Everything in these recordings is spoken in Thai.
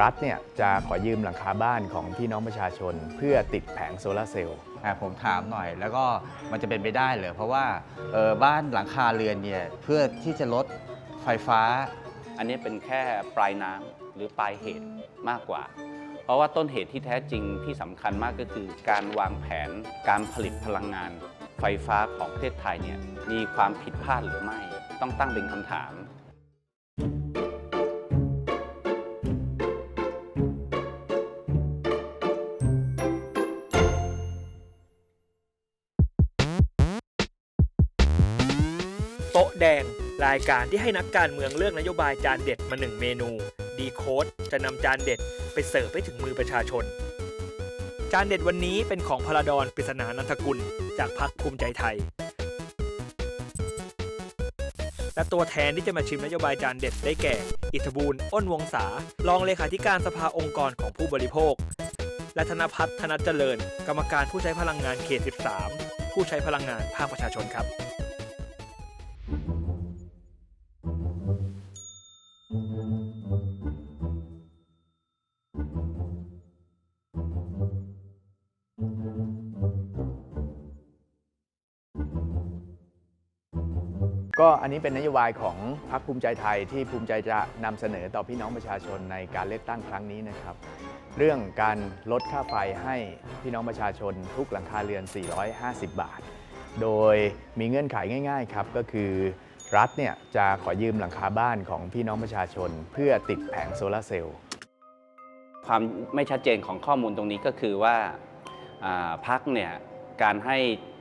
รัฐเนี่ยจะขอยืมหลังคาบ้านของพี่น้องประชาชน เพื่อติดแผงโซลาร์เซลล์อะผมถามหน่อย แล้วก็มันจะเป็นไปได้เหรอเพราะว่าเออบ้านหลังคาเรือนเนี่ยเพื่อที่จะลดไฟฟ้า อันนี้เป็นแค่ปลายน้ำหรือปลายเหตุมากกว่า เพราะว่าต้นเหตุที่แท้จริงที่สำคัญมากก็คือ การวางแผนการผลิตพลังงาน ไฟฟ้าของประเทศไทยเนี่ยมีความผิดพลาดหรือไม่ ต้องตั้งเป็นคำถามายการที่ให้นักการเมืองเลือกนโยบายจานเด็ดมาหนึ่งเมนู ดีโค้ดจะนำจานเด็ดไปเสิร์ฟให้ถึงมือประชาชน จานเด็ดวันนี้เป็นของพลดอนปริศนานันทกุล จากพรรคภูมิใจไทย และตัวแทนที่จะมาชิมนโยบายจานเด็ดได้แก่ อิทธบูลอ้นวงศารองเลขาธิการสภาองค์กรของผู้บริโภค และธนพัฒน์ธนเจริญ กรรมการผู้ใช้พลังงานเขต 13 ผู้ใช้พลังงานภาคประชาชนครับ ก็อันนี้เป็นนโยบายของพรรคภูมิใจไทยที่ภูมิใจจะนำเสนอต่อพี่น้องประชาชนในการเลือกตั้งครั้งนี้นะครับ เรื่องการลดค่าไฟให้พี่น้องประชาชนทุกหลังคาเรือน 450 บาท โดยมีเงื่อนไขง่าย ๆ ครับ ก็คือรัฐเนี่ยจะขอยืมหลังคาบ้านของพี่น้องประชาชน เพื่อติดแผงโซลาร์เซลล์ความไม่ชัดเจนของข้อมูลตรงนี้ก็คือว่าอ่าพักเนี่ยการให้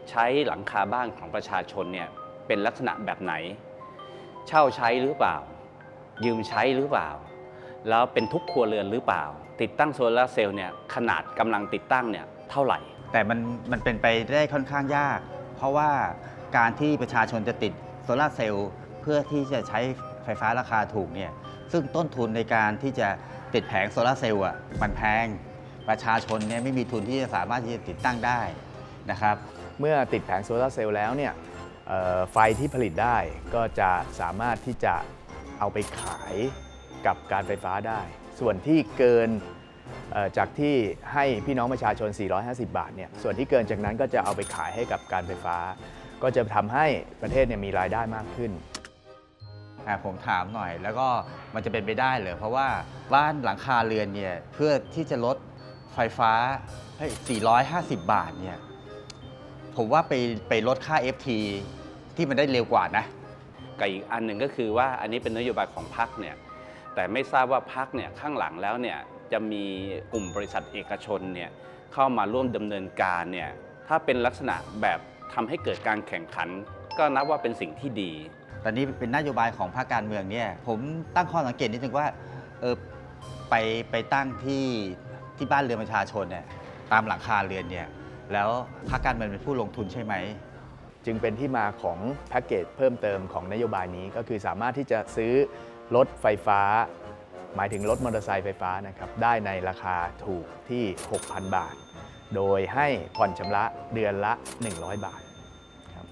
ใช้หลังคาบ้านของประชาชนเนี่ย เป็นลักษณะแบบไหน เช่าใช้หรือเปล่า ยืมใช้หรือเปล่า แล้วเป็นทุกครัวเรือนหรือเปล่า ติดตั้งโซลาร์เซลล์เนี่ยขนาดกำลังติดตั้งเนี่ยเท่าไหร่ แต่มันมันเป็นไปได้ค่อนข้างยาก เพราะว่าการที่ประชาชนจะติดโซลาร์เซลล์เพื่อที่จะใช้ไฟฟ้าราคาถูกเนี่ยซึ่งต้นทุนในการที่จะติดแผงโซลาร์เซลล์อะมันแพง ประชาชนเนี่ยไม่มีทุนที่จะสามารถที่จะติดตั้งได้นะครับ เมื่อติดแผงโซลาร์เซลล์แล้วเนี่ยเอ่อ ไฟที่ผลิตได้ก็จะสามารถที่จะเอาไปขายกับการไฟฟ้าได้ ส่วนที่เกินจากที่ให้พี่น้องประชาชน 450 บาทเนี่ย ส่วนที่เกินจากนั้นก็จะเอาไปขายให้กับการไฟฟ้า ก็จะทำให้ประเทศเนี่ยมีรายได้มากขึ้น ผมถามหน่อยแล้วก็มันจะเป็นไปได้เหรอเพราะว่าบ้านหลังคาเรือนเนี่ยเพื่อที่จะลดไฟฟ้าเฮ้450 บาทเนี่ย ผมว่าไปไปลดค่า FT ที่มันได้เร็วกว่านะ กับอีกอันหนึ่งก็คือว่าอันนี้เป็นนโยบายของพรรคเนี่ยแต่ไม่ทราบว่าพรรคเนี่ยข้างหลังแล้วเนี่ยจะมีกลุ่มบริษัทเอกชนเนี่ยเข้ามาร่วมดำเนินการเนี่ยถ้าเป็นลักษณะแบบทำให้เกิดการแข่งขัน ก็นับว่าเป็นสิ่งที่ดี ตอนนี้เป็นนโยบายของภาคการเมืองเนี่ยผมตั้งข้อสังเกตนิดนึงว่าเออไปไปตั้งที่ที่บ้านเรือนประชาชนเนี่ยตามหลังคาเรือนเนี่ย แล้วภาคการเมืองเป็นผู้ลงทุนใช่ไหม จึงเป็นที่มาของแพ็กเกจเพิ่มเติมของนโยบายนี้ก็คือสามารถที่จะซื้อรถไฟฟ้า หมายถึงรถมอเตอร์ไซค์ไฟฟ้านะครับได้ในราคาถูกที่ 6,000 บาท โดยให้ผ่อนชำระเดือนละ 100 บาทครับ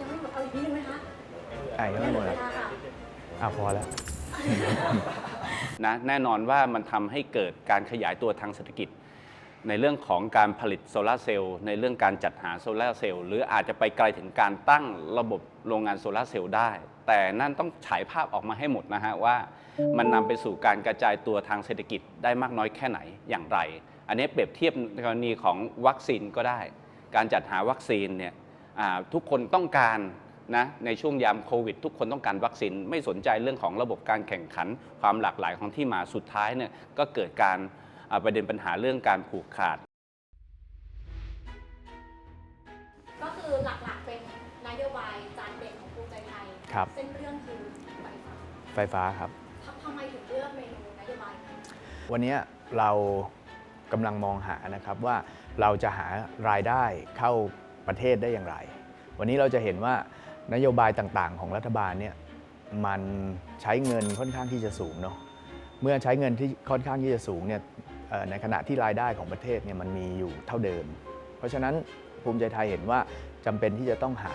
ยังไม่หมดเอาอีกนิดนึงไหมคะอะยังไม่หมดเวอะลาค่ะอะพอแล้ว นะแน่นอนว่ามันทำให้เกิดการขยายตัวทางเศรษฐกิจ ในเรื่องของการผลิตโซลาร์เซลล์ในเรื่องการจัดหาโซลาร์เซลล์หรืออาจจะไปไกลถึงการตั้งระบบโรงงานโซลาร์เซลล์ได้ แต่นั่นต้องฉายภาพออกมาให้หมดนะฮะว่า มันนำไปสู่การกระจายตัวทางเศรษฐกิจได้มากน้อยแค่ไหนอย่างไร อันนี้เปรียบเทียบในกรณีของวัคซีนก็ได้ การจัดหาวัคซีนเนี่ยอ่าทุกคนต้องการ นะในช่วงยามโควิด ทุกคนต้องการวัคซีนไม่สนใจเรื่องของระบบการแข่งขัน ความหลากหลายของที่มาสุดท้ายเนี่ยก็เกิดการอ่าประเด็นปัญหาเรื่องการผูกขาด ก็คือหลักๆเป็นนโยบายจานเด็ดของภูมิใจไทยครับเส้นเรื่องคือไฟฟ้าไฟฟ้าครับทำทำไมถึงเลือกเมนูนโยบายนี้วันนี้เรากำลังมองหานะครับว่าเราจะหารายได้เข้าประเทศได้อย่างไร วันนี้เราจะเห็นว่า นโยบายต่างๆ ของรัฐบาลเนี่ยมันใช้เงินค่อนข้างที่จะสูงเนาะเมื่อใช้เงินที่ค่อนข้างที่จะสูงเนี่ยในขณะที่รายได้ของประเทศเนี่ยมันมีอยู่เท่าเดิม เพราะฉะนั้นภูมิใจไทยเห็นว่าจำเป็นที่จะต้องหา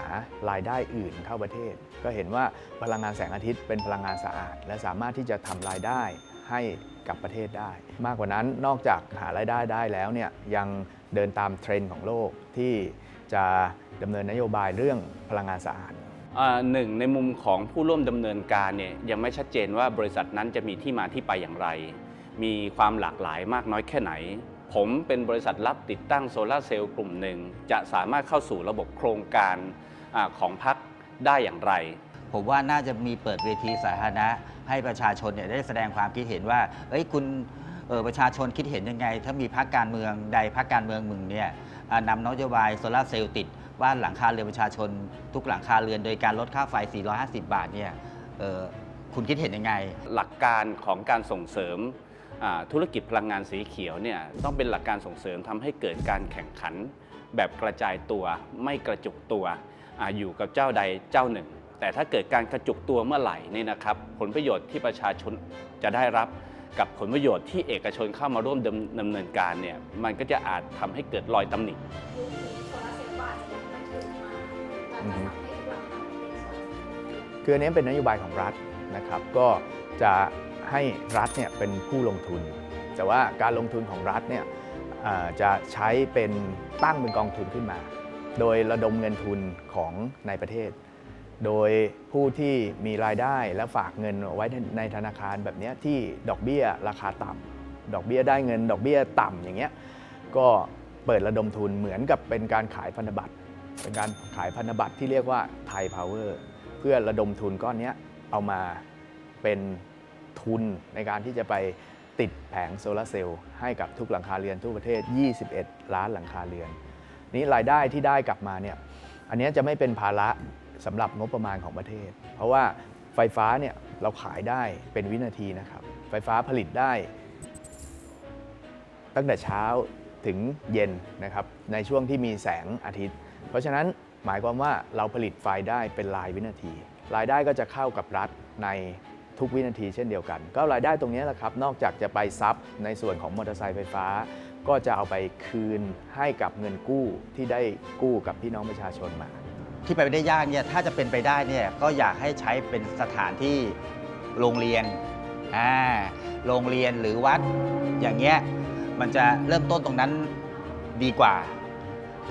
รายได้อื่นเข้าประเทศ ก็เห็นว่าพลังงานแสงอาทิตย์เป็นพลังงานสะอาด และสามารถที่จะทำรายได้ให้กับประเทศได้ มากกว่านั้นนอกจากหารายได้ได้แล้วเนี่ยยังเดินตามเทรนด์ของโลกที่จะ ดำเนินนโยบายเรื่องพลังงานสะอาดอ่าหนึ่งในมุมของผู้ร่วมดำเนินการเนี่ยยังไม่ชัดเจนว่าบริษัทนั้นจะมีที่มาที่ไปอย่างไร มีความหลากหลายมากน้อยแค่ไหน ผมเป็นบริษัทรับติดตั้งโซลาร์เซลล์กลุ่มหนึ่ง จะสามารถเข้าสู่ระบบโครงการอาของพักได้อย่างไร ผมว่าน่าจะมีเปิดเวทีสาธารณะ ให้ประชาชนเนี่ยได้แสดงความคิดเห็นว่า เอ้ยคุณเออประชาชนคิดเห็นยังไง ถ้ามีพรรคการเมืองใดพรรคการเมืองมึงเนี่ยอ่านำนโยบายโซลาร์เซลล์ติด บ้านหลังคาเรือนประชาชน ทุกหลังคาเรือนโดยการลดค่าไฟ 450 บาทเนี่ยคุณคิดเห็นยังไง หลักการของการส่งเสริมธุรกิจพลังงานสีเขียวเนี่ยต้องเป็นหลักการส่งเสริมทำให้เกิดการแข่งขัน แบบกระจายตัวไม่กระจุกตัวออยู่กับเจ้าใดเจ้าหนึ่ง แต่ถ้าเกิดการกระจุกตัวเมื่อไหร่นี่นะครับ ผลประโยชน์ที่ประชาชนจะได้รับกับผลประโยชน์ที่เอกชนเข้ามาร่วมดำดำเนินการเนี่ยมันก็จะอาจทำให้เกิดรอยตำหนิ คืออันนี้เป็นนโยบายของรัฐนะครับ ก็จะให้รัฐเนี่ยเป็นผู้ลงทุน แต่ว่าการลงทุนของรัฐเนี่ยจะใช้เป็นตั้งเป็นกองทุนขึ้นมา โดยระดมเงินทุนของในประเทศ โดยผู้ที่มีรายได้และฝากเงินไว้ในธนาคารแบบเนี้ยที่ดอกเบี้ยราคาต่ำดอกเบี้ยได้เงิน ดอกเบี้ยต่ำอย่างเงี้ยก็เปิดระดมทุนเหมือนกับเป็นการขายพันธบัตร เป็นการขายพันธบัตรที่เรียกว่าไทยพาวเวอร์เพื่อระดมทุนก้อนนี้เอามาเป็นทุนในการที่จะไปติดแผงโซลาร์เซลล์ให้กับทุกหลังคาเรือนทั่วประเทศ 21 ล้านหลังคาเรือน นี้รายได้ที่ได้กลับมาเนี่ยอันนี้จะไม่เป็นภาระสำหรับงบประมาณของประเทศ เพราะว่าไฟฟ้าเนี่ยเราขายได้เป็นวินาทีนะครับ ไฟฟ้าผลิตได้ ตั้งแต่เช้าถึงเย็นนะครับในช่วงที่มีแสงอาทิตย์ เพราะฉะนั้นหมายความว่าเราผลิตไฟได้เป็นรายวินาที รายได้ก็จะเข้ากับรัฐในทุกวินาทีเช่นเดียวกัน ก็รายได้ตรงนี้แหละครับ นอกจากจะไปซับในส่วนของมอเตอร์ไซค์ไฟฟ้า ก็จะเอาไปคืนให้กับเงินกู้ที่ได้กู้กับพี่น้องประชาชนมา ที่ไปไม่ได้ยากเนี่ยถ้าจะเป็นไปได้เนี่ยก็อยากให้ใช้เป็นสถานที่โรงเรียนอ่าโรงเรียนหรือวัดอย่างเงี้ยมันจะเริ่มต้นตรงนั้นดีกว่า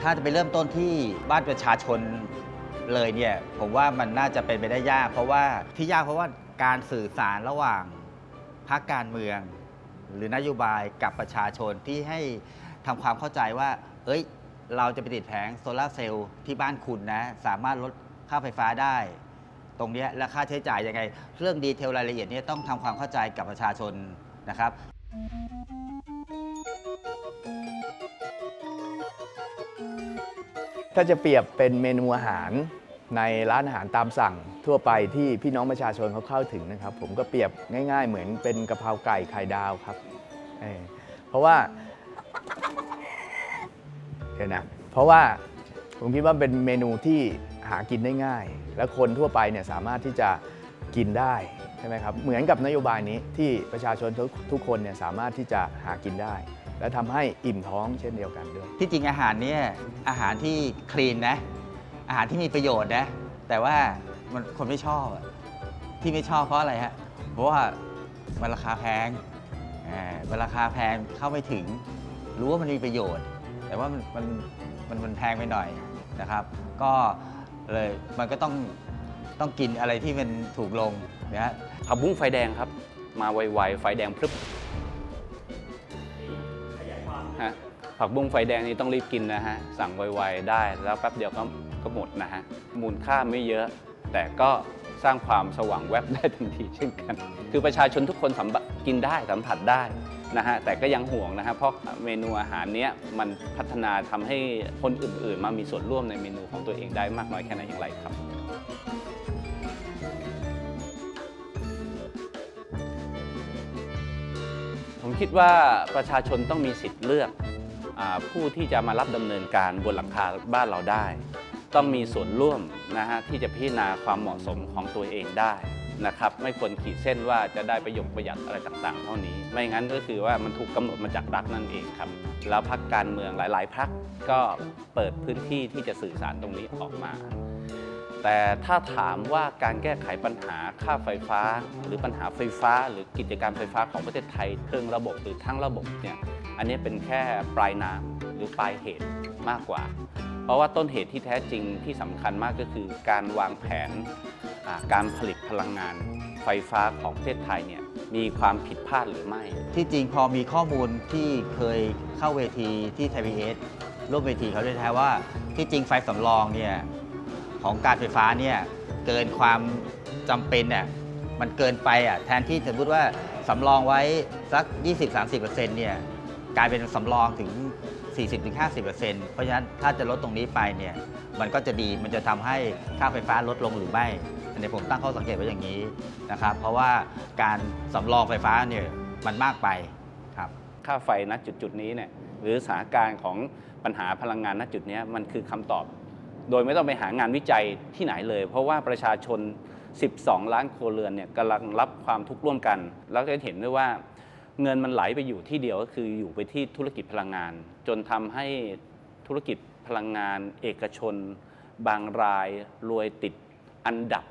ถ้าจะไปเริ่มต้นที่บ้านประชาชนเลยเนี่ยผมว่ามันน่าจะเป็นไปได้ยาก เพราะว่าที่ยากเพราะว่าการสื่อสารระหว่างพรรคการเมือง หรือนโยบายกับประชาชนที่ให้ทำความเข้าใจว่า เอ้ย เราจะไปติดแผงโซลาร์เซลล์ที่บ้านคุณนะ สามารถลดค่าไฟฟ้าได้ ตรงนี้และค่าใช้จ่ายยังไง เรื่องดีเทลรายละเอียดเนี้ต้องทำความเข้าใจกับประชาชนนะครับ ถ้าจะเปรียบเป็นเมนูอาหารในร้านอาหารตามสั่งทั่วไปที่พี่น้องประชาชนเขาเข้าถึงนะครับ ผมก็เปรียบง่าย ๆ เหมือนเป็นกะเพราไก่ไข่ดาวครับเเพราะว่าเดี๋ยวนะเพราะว่าผมคิดว่าเป็นเมนูที่หากินได้ง่าย และคนทั่วไปเนี่ยสามารถที่จะกินได้ใช่ไหมครับเหมือนกับนโยบายนี้ที่ประชาชนทุกทุกคนเนี่ยสามารถที่จะหากินได้ และทำให้อิ่มท้องเช่นเดียวกันด้วย ที่จริงอาหารเนี่ยอาหารที่คลีนนะ อาหารที่มีประโยชน์นะ แต่ว่ามันคนไม่ชอบอะที่ไม่ชอบเพราะอะไรฮะ เพราะว่ามันราคาแพงอ่ามันราคาแพงเข้าไม่ถึง รู้ว่ามันมีประโยชน์ แต่ว่ามันมันมันมันแพงไปหน่อยนะครับ ก็เลยมันก็ต้องต้องกินอะไรที่มันถูกลงนะฮะผักบุ้งไฟแดงครับ มาไวๆไฟแดงพรึบ ฮะผักบุ้งไฟแดงนี่ต้องรีบกินนะฮะ สั่งไวๆได้แล้วแป๊บเดียวก็ก็หมดนะฮะ มูลค่าไม่เยอะ แต่ก็สร้างความสว่างแวบได้ทันทีเช่นกัน คือประชาชนทุกคนสัมผัสกินได้สัมผัสได้นะฮะ แต่ก็ยังห่วงนะฮะ เพราะเมนูอาหารเนี้ยมันพัฒนาทำให้คนอื่นๆ มามีส่วนร่วมในเมนูของตัวเองได้มากน้อยแค่ไหนอย่างไรครับ คิดว่าประชาชนต้องมีสิทธิ์เลือกอผู้ที่จะมารับดำเนินการบนหลังคาบ้านเราได้ ต้องมีส่วนร่วมนะฮะที่จะพิจารณาความเหมาะสมของตัวเองได้นะครับไม่ควรขีดเส้นว่าจะได้ประโยชน์ประหยัดอะไรต่างๆ เท่านี้ ไม่งั้นก็คือว่ามันถูกกำหนดมาจากรัฐนั่นเองครับ แล้วพรรคการเมืองหลาย ๆพรรคก็เปิดพื้นที่ที่จะสื่อสารตรงนี้ออกมา แต่ถ้าถามว่าการแก้ไขปัญหาค่าไฟฟ้า หรือปัญหาไฟฟ้า หรือกิจการไฟฟ้าของประเทศไทยเทิงระบบหรือทั้งระบบเนี่ยอันนี้เป็นแค่ปลายน้ำหรือปลายเหตุมากกว่า เพราะว่าต้นเหตุที่แท้จริงที่สำคัญมากก็คือ การวางแผนการผลิตพลังงานไฟฟ้าของประเทศไทยเนี่ยมีความผิดพลาดหรือไม่ ที่จริงพอมีข้อมูลที่เคยเข้าเวทีที่ไทยพีเอสร่วมเวทีเขาได้แท้ว่าที่จริงไฟสำรองเนี่ย ของการไฟฟ้าเนี่ยเกินความจำเป็นเนี่ยมันเกินไปอะแทนที่สมมติว่าสำรองไว้สัก 20-30%เนี่ยกลายเป็นสำรองถึง 40-50%เพราะฉะนั้นถ้าจะลดตรงนี้ไปเนี่ยมันก็จะดีมันจะทำให้ค่าไฟฟ้าลดลงหรือไม่อันนี้ผมตั้งข้อสังเกตไว้อย่างนี้นะครับ เพราะว่าการสำรองไฟฟ้าเนี่ยมันมากไปครับค่าไฟณจุดจุดนี้เนี่ยหรือสถานการณ์ของปัญหาพลังงานณจุดนี้มันคือคำตอบ โดยไม่ต้องไปหางานวิจัยที่ไหนเลย เพราะว่าประชาชน 12 ล้านครัวเรือนเนี่ยกำลังรับความทุกข์ร่วมกัน แล้วก็เห็นด้วยว่าเงินมันไหลไปอยู่ที่เดียวก็คืออยู่ไปที่ธุรกิจพลังงาน จนทำให้ธุรกิจพลังงาน เอกชน บางรายรวยติดอันดับ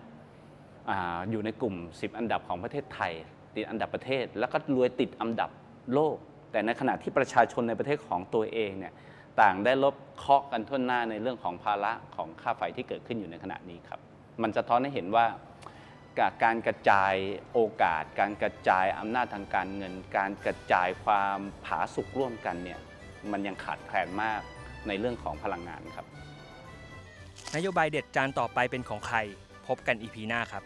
ออยู่ในกลุ่ม 10 อันดับของประเทศไทย ติดอันดับประเทศ แล้วก็รวยติดอันดับโลก แต่ในขณะที่ประชาชนในประเทศของตัวเองเนี่ย ต่างได้ลบเคาะกันทั่วหน้าในเรื่องของภาระของค่าไฟที่เกิดขึ้นอยู่ในขณะนี้ครับ มันจะท้อนให้เห็นว่าการกระจายโอกาส การกระจายอำนาจทางการเงิน การกระจายความผาสุกร่วมกันเนี่ยมันยังขาดแคลนมากในเรื่องของพลังงานครับ นโยบายเด็ดจานต่อไปเป็นของใคร พบกันอีพีหน้าครับ